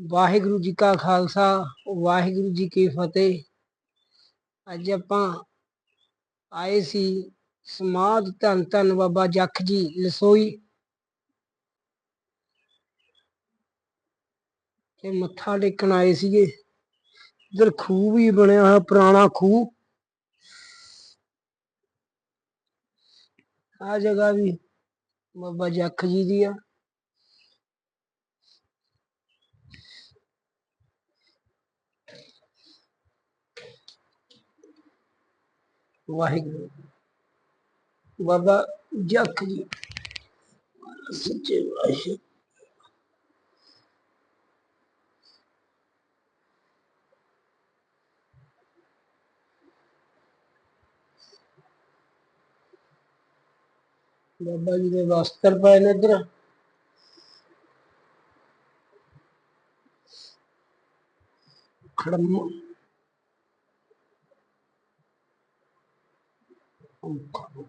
ਵਾਹਿਗੁਰੂ ਜੀ ਕਾ ਖਾਲਸਾ, ਵਾਹਿਗੁਰੂ ਜੀ ਕੀ ਫਤਿਹ। ਅੱਜ ਆਪਾਂ ਆਏ ਸੀ ਸਮਾਧ ਧੰਨ ਧੰਨ ਬਾਬਾ ਜੱਖ ਜੀ ਲਸੋਈ। ਤੇ ਮੱਥਾ ਟੇਕਣ ਆਏ ਸੀਗੇ। ਇਧਰ ਖੂਹ ਵੀ ਬਣਿਆ ਹੋਇਆ, ਪੁਰਾਣਾ ਖੂਹ। ਆ ਜਗ੍ਹਾ ਵੀ ਬਾਬਾ ਜੱਖ ਜੀ ਦੀ ਆ। ਵਾਹਿਗੁਰੂ। ਬਾਬਾ ਜੱਖ ਜੀ ਸੱਚੇ ਪਾਤਸ਼ਾਹ। ਬਾਬਾ ਜੀ ਦੇ ਵਸਤਰ ਪਏ ਨੇ ਇੱਧਰ। ਖੜਮ সংখ্যালঘু